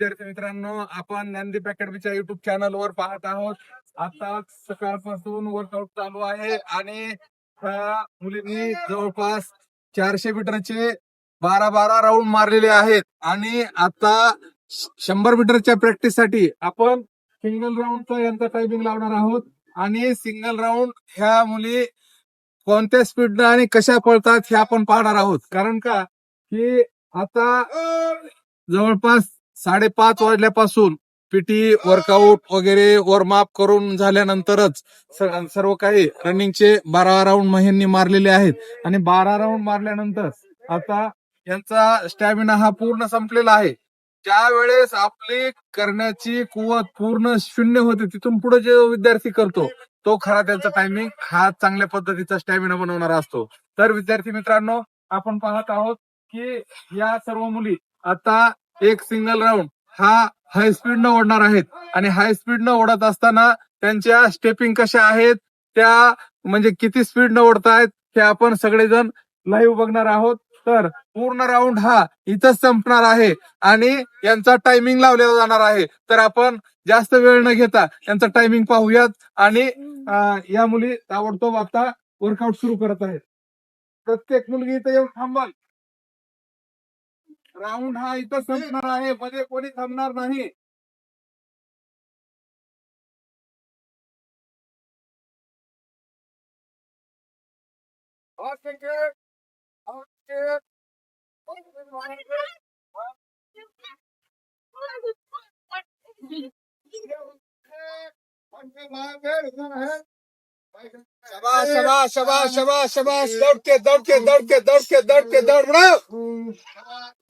विद्यार्थी मित्रांनो आपण ज्ञानदीप अकॅडमीच्या युट्यूब चॅनल वर पाहत आहोत. आता सकाळपासून वर्कआउट चालू आहे आणि मुलींनी जवळपास चारशे मीटरचे बारा बारा राऊंड मारलेले आहेत. आणि आता शंभर मीटरच्या प्रॅक्टिससाठी आपण सिंगल राऊंडचा यांचा टायमिंग लावणार आहोत. आणि सिंगल राऊंड ह्या मुली कोणत्या स्पीडनं आणि कशा पळतात हे आपण पाहणार आहोत. कारण का? की आता जवळपास साडेपाच वाजल्यापासून पीटी वर्कआउट वगैरे वॉर्मअप करून झाल्यानंतरच सर्व काही रनिंगचे बारा राऊंड महिन्यांनी मारलेले आहेत. आणि बारा राऊंड मारल्यानंतर आता यांचा स्टॅमिना हा पूर्ण संपलेला आहे. ज्या वेळेस आपली करण्याची कुवत पूर्ण शून्य होते तिथून पुढे जे विद्यार्थी करतो तो खरा त्यांचा टायमिंग हा चांगल्या पद्धतीचा स्टॅमिना बनवणारा असतो. तर विद्यार्थी मित्रांनो आपण पाहत आहोत की या सर्व मुली आता एक सिंगल राऊंड हा हाय स्पीड न ओढणार आहेत. आणि हाय स्पीड न ओढत असताना त्यांच्या स्टेपिंग कशा आहेत त्या म्हणजे किती स्पीड न ओढतायत हे आपण सगळेजण लाईव्ह बघणार आहोत. तर पूर्ण राऊंड हा इथंच संपणार आहे आणि यांचा टायमिंग लावलेला जाणार आहे. तर आपण जास्त वेळ न घेता यांचा टायमिंग पाहूयात आणि या मुली ताबडतोब आता वर्कआउट सुरू करत आहेत. प्रत्येक मुलगी इथं येऊन थांबाल. राऊंड हा इथं संपणार आहे मध्ये कोणी थांबणार नाही. शाबाश शाबाश शाबाश शाबाश शाबाश दौड़ के दौड़ के दौड़ के दौड़ के दौड़ के दौड़ बढ़ाओ शाबाश शाबाश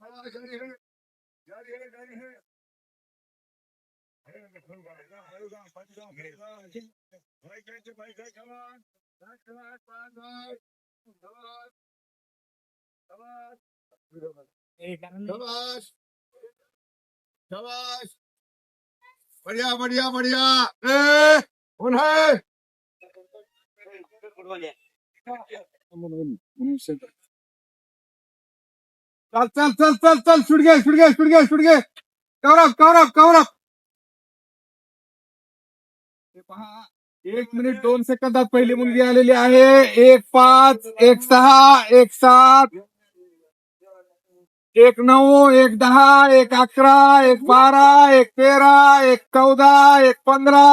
बढ़िया बढ़िया बढ़िया ए कौन है चल चल चल चल चल, छुट गए छुट गए छुट गए छुट गए। Cover up cover up cover up एक मिनिट, दोन सेकंदात पहिली मुलगी आहे. एक, पाच, एक, सहा, एक, सात, एक, नऊ, एक, दहा, एक, अकरा, एक, बारा, एक, तेरा, एक, चौदा, एक, पंधरा,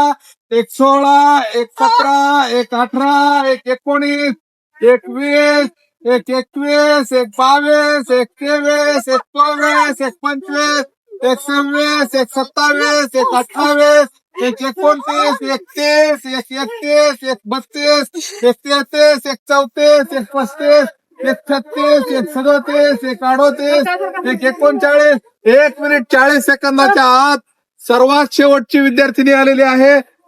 एक, सोळा, एक, सतरा, एक, अठरा, एक, एकोणीस, एक, वीस एक एकवीस एक बावीस एक तेवीस एक चोवीस एक पंचवीस एक सव्वीस एक सत्तावीस एक अठ्ठावीस एक एकोणतीस एक तीस एक एकतीस एक बत्तीस एक तेहतीस एक चौतीस एक पस्तीस एक छत्तीस एक सदोतीस एक अडोतीस एक एकोणचाळीस. एक मिनिट चाळीस सेकंदाच्या आत सर्वात शेवटची विद्यार्थिनी आलेली आहे.